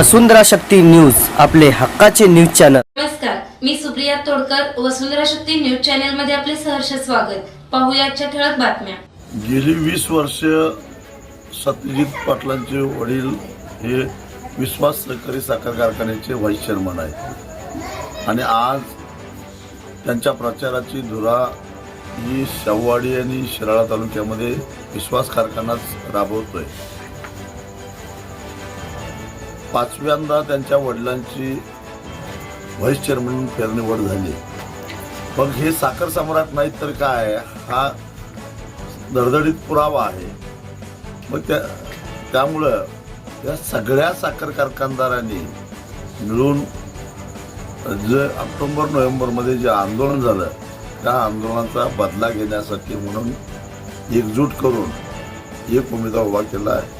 वसुंधरा Shakti news आपले हक्काचे news channel. नमस्कार मी सुप्रिया तोडकर वसुंधरा शक्ती न्यूज चॅनलमध्ये आपले सहर्ष स्वागत. पाहूया आजच्या ठळक बातम्या. गेली वीस वर्ष सत्यजित पाटलांचे वडील हे विश्वास सहकारी साखर कारखान्याचे व्हाईस चेअरमन आहेत. आणि आज त्यांच्या प्रचाराची धुरा ही शाहूवाडी आणि शिराळा तालुक्यामध्ये विश्वास कारखानाच राबवतोय. पाचव्यांदा त्यांच्या वडिलांची व्हाईस चेअरमन फेरनिवड झाली. मग हे साखर सम्राट नाहीत तर काय? हा दडदडीत पुरावा आहे. मग त्या त्यामुळं या सगळ्या साखर कारखानदारांनी मिळून जे ऑक्टोंबर नोव्हेंबरमध्ये जे आंदोलन झालं त्या आंदोलनाचा बदला घेण्यासाठी म्हणून एकजूट करून एक उमेदवार उभा केला आहे.